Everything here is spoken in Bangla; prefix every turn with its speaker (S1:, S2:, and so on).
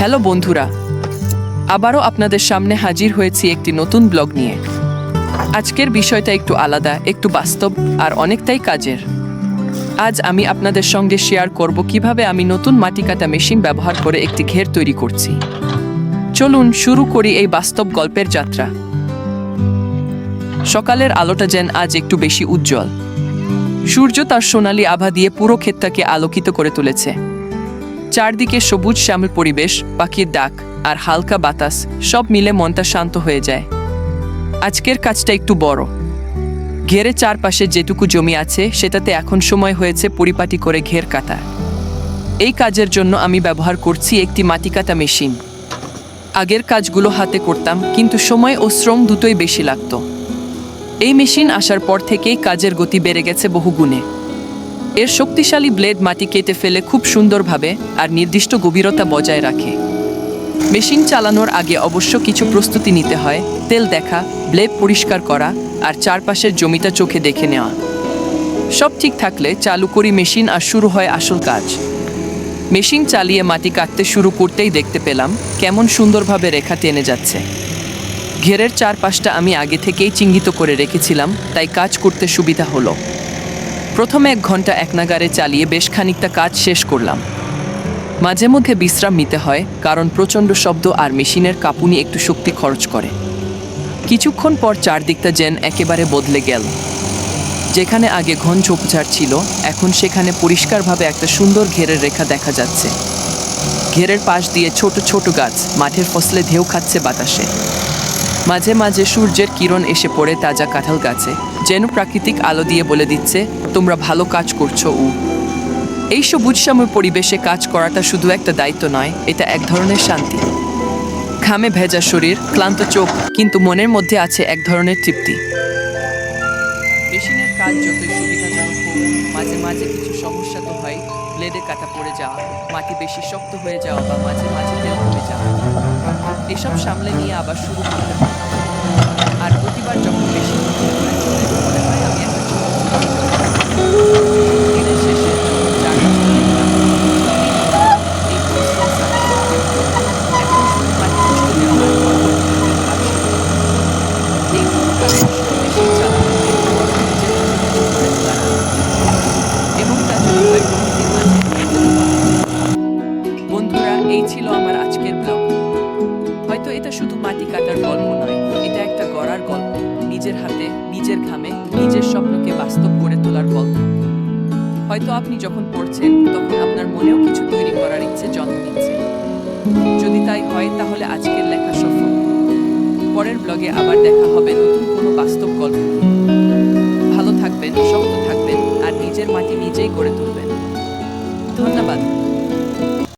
S1: হ্যালো বন্ধুরা, আবারও আপনাদের সামনে হাজির হয়েছি একটি নতুন ব্লগ নিয়ে। আজকের বিষয়টা একটু আলাদা, একটু বাস্তব আর অনেকটাই কাজের। আজ আমি আপনাদের সঙ্গে শেয়ার করব কীভাবে আমি নতুন মাটি কাটা মেশিন ব্যবহার করে একটি ঘের তৈরি করছি। চলুন শুরু করি এই বাস্তব গল্পের যাত্রা। সকালের আলোটা যেন আজ একটু বেশি উজ্জ্বল। সূর্য তার সোনালি আভা দিয়ে পুরো ক্ষেতটাকে আলোকিত করে তুলেছে। চারদিকে সবুজ শ্যামল পরিবেশ, পাখির ডাক আর হালকা বাতাস, সব মিলে মনটা শান্ত হয়ে যায়। আজকের কাজটা একটু বড়। ঘেরে চারপাশে যেটুকু জমি আছে, সেটাতে এখন সময় হয়েছে পরিপাটি করে ঘের কাটা। এই কাজের জন্য আমি ব্যবহার করছি একটি মাটি কাটা মেশিন। আগের কাজগুলো হাতে করতাম, কিন্তু সময় ও শ্রম দুটোই বেশি লাগতো। এই মেশিন আসার পর থেকেই কাজের গতি বেড়ে গেছে বহু গুণে এর শক্তিশালী ব্লেড মাটি কেটে ফেলে খুব সুন্দরভাবে আর নির্দিষ্ট গভীরতা বজায় রাখে। মেশিন চালানোর আগে অবশ্য কিছু প্রস্তুতি নিতে হয়, তেল দেখা, ব্লেড পরিষ্কার করা আর চারপাশের জমিটা চোখে দেখে নেওয়া। সব ঠিক থাকলে চালু করি মেশিন আর শুরু হয় আসল কাজ। মেশিন চালিয়ে মাটি কাটতে শুরু করতেই দেখতে পেলাম কেমন সুন্দরভাবে রেখা টেনে যাচ্ছে। ঘেরের চারপাশটা আমি আগে থেকেই চিহ্নিত করে রেখেছিলাম, তাই কাজ করতে সুবিধা হলো। প্রথমে এক ঘণ্টা এক নাগারে চালিয়ে বেশ খানিকটা কাজ শেষ করলাম। মাঝে মধ্যে বিশ্রাম নিতে হয়, কারণ প্রচণ্ড শব্দ আর মেশিনের কাঁপুনি একটু শক্তি খরচ করে। কিছুক্ষণ পর চারদিকটা যেন একেবারে বদলে গেল। যেখানে আগে ঘন ঝোপঝাড় ছিল, এখন সেখানে পরিষ্কারভাবে একটা সুন্দর ঘেরের রেখা দেখা যাচ্ছে। ঘেরের পাশ দিয়ে ছোট ছোট গাছ, মাঠের ফসলে ঢেউ খাচ্ছে বাতাসে। মাঝে মাঝে সূর্যের কিরণ এসে পড়ে তাজা কাঁঠাল গাছে, যেন প্রাকৃতিক আলো দিয়ে বলে দিচ্ছে, তোমরা ভালো কাজ করছ, উ। এই সবুজসাময় পরিবেশে কাজ করাটা শুধু একটা দায়িত্ব নয়, এটা এক ধরনের শান্তি। ঘামে ভেজা শরীর, ক্লান্ত চোখ, কিন্তু মনের মধ্যে আছে এক ধরনের তৃপ্তি। মেশিনের কাজ যতই সুবিধাজনক হোক, মাঝে মাঝে কিছু সমস্যা তো হয়, ব্লেডে কাটা পড়ে যাওয়া, মাটি বেশি শক্ত হয়ে যাওয়া বা মাঝে মাঝে তেল কমে যাওয়া। এসব সামলে নিয়ে আবার শুরু করতে হয়। ছিল আমার আজকের ব্লগ। হয়তো এটা শুধু মাটি কাটার গল্প নয়, এটা একটা গড়ার গল্প। নিজের হাতে, নিজের ঘামে, নিজের স্বপ্নকে বাস্তব করে তোলার গল্প। হয়তো আপনি যখন পড়ছেন, তখন আপনার মনেও কিছু তৈরি করার ইচ্ছে জন্ম নিচ্ছে। যদি তাই হয়, তাহলে আজকের লেখা সফল। পরের ব্লগে আবার দেখা হবে নতুন কোনো বাস্তব গল্প ভালো থাকবেন, শক্ত থাকবেন, আর নিজের মাটি নিজেই গড়ে তুলবেন। ধন্যবাদ।